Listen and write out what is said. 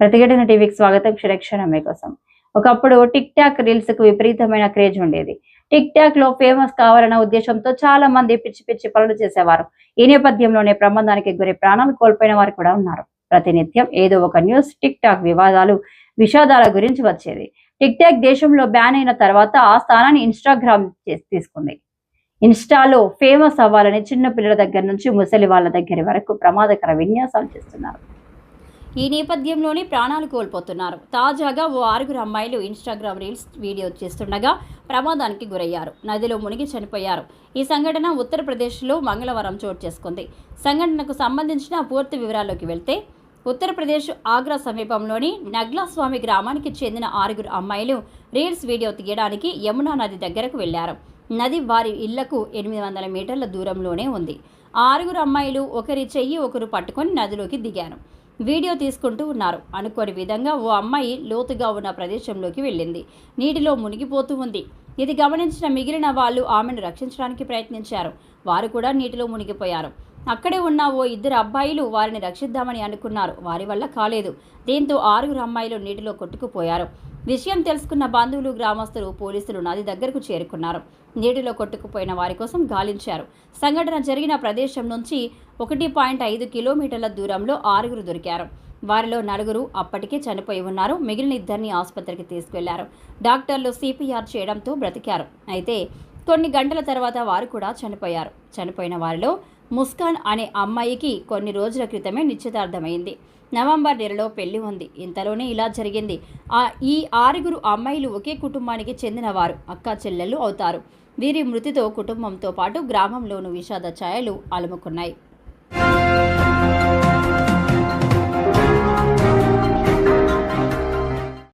ప్రతిఘటన టీవీకి స్వాగతం. క్షరక్షణ కోసం ఒకప్పుడు టిక్ టాక్ రీల్స్కు విపరీతమైన క్రేజ్ ఉండేది. టిక్ టాక్లో ఫేమస్ కావాలన్న ఉద్దేశంతో చాలా మంది పిచ్చి పిచ్చి పనులు చేసేవారు. ఈ నేపథ్యంలోనే ప్రమాదానికి గురి ప్రాణాలు కోల్పోయిన వారు కూడా ఉన్నారు. ప్రతినిత్యం ఏదో ఒక న్యూస్ టిక్ టాక్ వివాదాలు విషాదాల గురించి వచ్చేది. టిక్ టాక్ దేశంలో బ్యాన్ అయిన తర్వాత ఆ స్థానాన్ని ఇన్స్టాగ్రామ్ చేసి తీసుకుంది. ఇన్స్టాలో ఫేమస్ అవ్వాలని చిన్న పిల్లల దగ్గర నుంచి ముసలి వాళ్ళ దగ్గర వరకు ప్రమాదకర విన్యాసాలు చేస్తున్నారు. ఈ నేపథ్యంలోనే ప్రాణాలు కోల్పోతున్నారు. తాజాగా ఓ ఆరుగురు అమ్మాయిలు ఇన్స్టాగ్రామ్ రీల్స్ వీడియో చేస్తుండగా ప్రమాదానికి గురయ్యారు. నదిలో మునిగి చనిపోయారు. ఈ సంఘటన ఉత్తరప్రదేశ్లో మంగళవారం చోటు చేసుకుంది. సంఘటనకు సంబంధించిన పూర్తి వివరాల్లోకి వెళ్తే ఉత్తరప్రదేశ్ ఆగ్రా సమీపంలోని నగ్లాస్వామి గ్రామానికి చెందిన ఆరుగురు అమ్మాయిలు రీల్స్ వీడియో తీయడానికి యమునా నది దగ్గరకు వెళ్ళారు. నది వారి ఇళ్ళకు ఎనిమిది వందల మీటర్ల దూరంలోనే ఉంది. ఆరుగురు అమ్మాయిలు ఒకరి చెయ్యి ఒకరు పట్టుకొని నదిలోకి దిగారు. వీడియో తీసుకుంటూ ఉన్నారు. అనుకోని విధంగా ఓ అమ్మాయి లోతుగా ఉన్న ప్రదేశంలోకి వెళ్ళింది. నీటిలో మునిగిపోతూ ఉంది. ఇది గమనించిన మిగిలిన వాళ్ళు ఆమెను రక్షించడానికి ప్రయత్నించారు. వారు కూడా నీటిలో మునిగిపోయారు. అక్కడే ఉన్న ఓ ఇద్దరు అబ్బాయిలు వారిని రక్షిద్దామని అనుకున్నారు. వారి వల్ల కాలేదు. దీంతో ఆరుగురు అమ్మాయిలు నీటిలో కొట్టుకుపోయారు. విషయం తెలుసుకున్న బంధువులు గ్రామస్తులు పోలీసులు నది దగ్గరకు చేరుకున్నారు. నీటిలో కొట్టుకుపోయిన వారి కోసం గాలించారు. సంఘటన జరిగిన ప్రదేశం నుంచి ఒకటి పాయింట్ ఐదు కిలోమీటర్ల దూరంలో ఆరుగురు దొరికారు. వారిలో నలుగురు అప్పటికే చనిపోయి ఉన్నారు. మిగిలిన ఇద్దరిని ఆసుపత్రికి తీసుకెళ్ళారు. డాక్టర్లు సిపిఆర్ చేయడంతో బ్రతికారు. అయితే కొన్ని గంటల తర్వాత వారు కూడా చనిపోయారు. చనిపోయిన వారిలో ముస్కాన్ అనే అమ్మాయికి కొన్ని రోజుల క్రితమే నిశ్చితార్థమైంది. నవంబర్ నెలలో పెళ్ళి ఉంది. ఇంతలోనే ఇలా జరిగింది. ఆ ఈ ఆరుగురు అమ్మాయిలు ఒకే కుటుంబానికి చెందినవారు. అక్క చెల్లెళ్ళు అవుతారు. వీరి మృతితో కుటుంబంతో పాటు గ్రామంలోనూ విషాద ఛాయలు అలుముకున్నాయి.